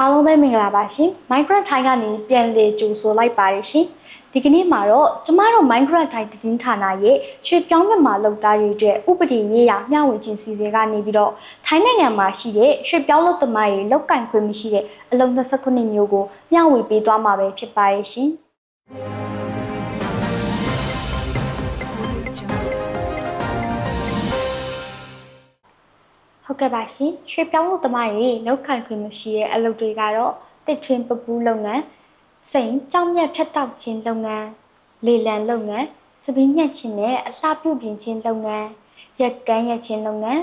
အားလုံးပဲမင်္ဂလာပါရှင် Minecraft ထိုင်းကနေပြန်လည်ကြိုဆိုလိုက်ပါတယ်ရှင်ဒီကနေ့မှာတော့ကျမတို့ Minecraft ထိုင်းတည်င်းဌာနရဲ့ရွှေပြောင်းမြန်မာလုပ်သားတွေအတွက်ဥပဒေရေးရာမျှဝေခြင်းစီစဉ်ကနေပြီးတော့ထိုင်းနိုင်ငံမှာရှိတဲ့ရွှေပြောင်းလုပ်သမားတွေလောက်ကင်ခွင့်မရှိတဲ့အလုံး29မျိုးကိုမျှဝေပေးသွားမှာပဲဖြစ်ပါတယ်ရှင် ဟုတ်ကဲ့ပါရှင်ရွှေပြောင်းလို့တမရေလောက်ခိုင်ခွင့်မရှိတဲ့အလုပ်တွေကတော့တစ်ထွင်ပပူးလုပ်ငန်းစိန်ကြောင်မြတ်ဖြတ်တောက်ခြင်းလုပ်ငန်းလေလံလုပ်ငန်းစပင်းညက်ခြင်းနဲ့အလှပြုတ်ပြင်ခြင်းလုပ်ငန်းရက်ကန်းရက်ခြင်းလုပ်ငန်း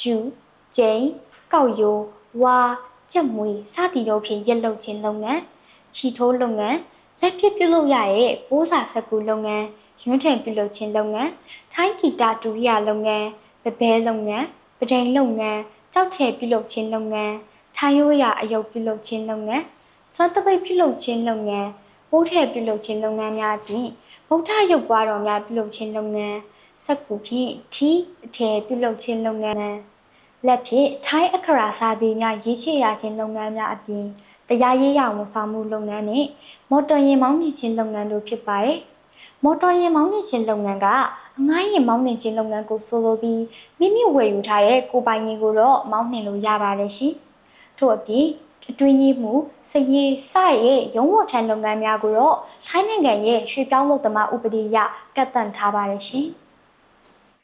ကျူကျိန်ကောက်ရိုးဝါကြက်မွေစသည်တို့ဖြင့်ရက်လုပ်ခြင်းလုပ်ငန်းချီထိုးလုပ်ငန်းလက်ဖြစ်ပြုလုပ်ရတဲ့ပိုးစာစကူလုပ်ငန်းရွန်းထင်ပြုလုပ်ခြင်းလုပ်ငန်းထိုင်းဂီတာဒူရိယာလုပ်ငန်းဗဘဲလုပ်ငန်း ပဒိန်လုပ်ငန်းကြောက်ချယ်ပြုလုပ်ခြင်းလုပ်ငန်းထိုင်းရိုးရာအယုတ်ပြုလုပ်ခြင်းလုပ်ငန်းစွမ်းတပိတ်ပြုလုပ်ခြင်းလုပ်ငန်းပိုးထည်ပြုလုပ်ခြင်းလုပ်ငန်းများဖြင့်ဗုဒ္ဓရုပ်ပွားတော်များပြုလုပ်ခြင်းလုပ်ငန်းစက္ကူဖြင့်ထီအထည်ပြုလုပ်ခြင်းလုပ်ငန်းလက်ဖြင့်ထိုင်းအခရာစာပေများရေးချရခြင်းလုပ်ငန်းများအပြင်တရားရေးရာဝန်ဆောင်မှုလုပ်ငန်းနဲ့မော်တော်ယာဉ်မောင်းနှင်ခြင်းလုပ်ငန်းတို့ဖြစ်ပါတယ် မော်တော်ယာဉ်မောင်းနှင်ခြင်းလုပ်ငန်းကအငှားယာဉ်မောင်းနှင်ခြင်းလုပ်ငန်းကိုဆိုလိုပြီးမိမိဝယ်ယူထားတဲ့ကိုပိုင်ရင်ကိုတော့မောင်းနှင်လို့ရပါတယ်ရှင်။ထို့အပြင်အတွင်းရေးမှုစရေးစရဲ့ရုံးဝတ်ထမ်းလုပ်ငန်းများကိုတော့ထိုင်းနိုင်ငံရဲ့ရွှေ့ပြောင်းလုပ်သမားဥပဒေအရကတ်တန့်ထားပါတယ်ရှင်။